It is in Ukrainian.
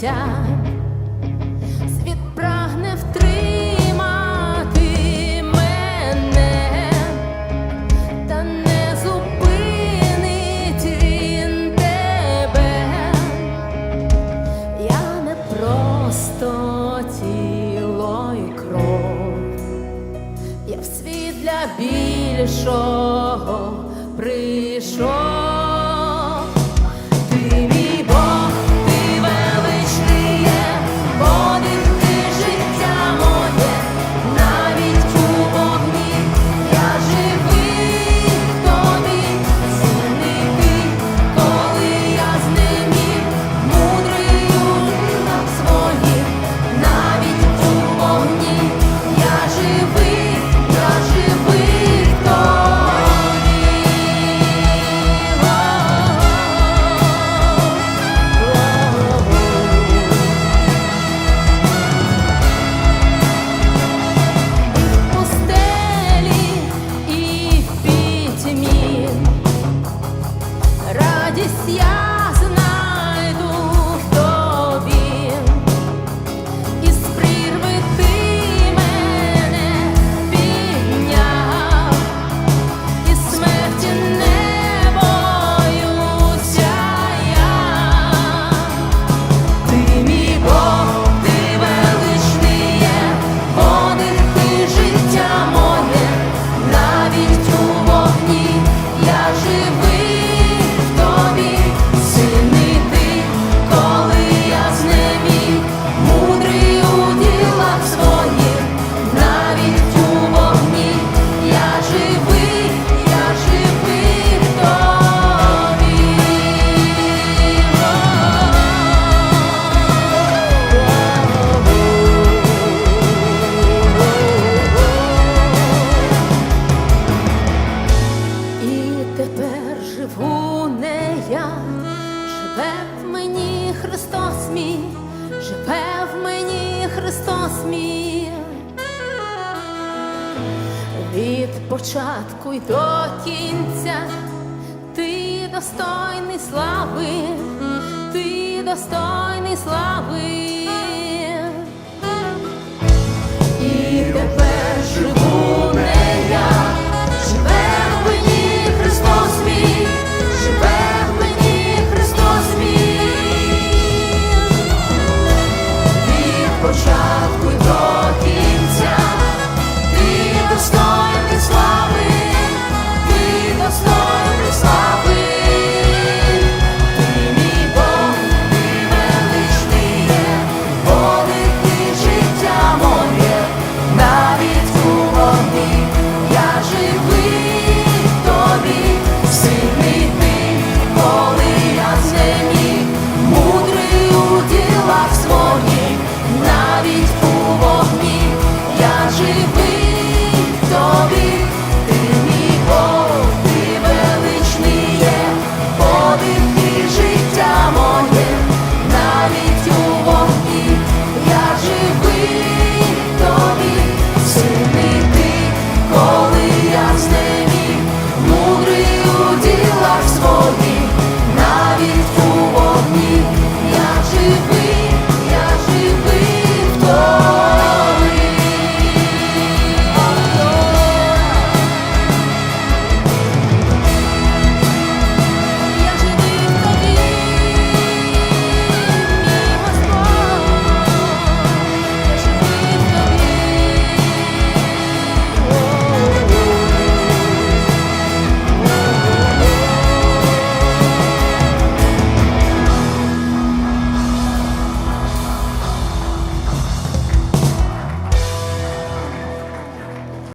життя. Світ прагне втримати мене, та не зупинить він тебе. Я не просто тіло і кров, я в світ для більшого прийшов. yeah. від початку й до кінця, ти достойний слави, ти достойний слави.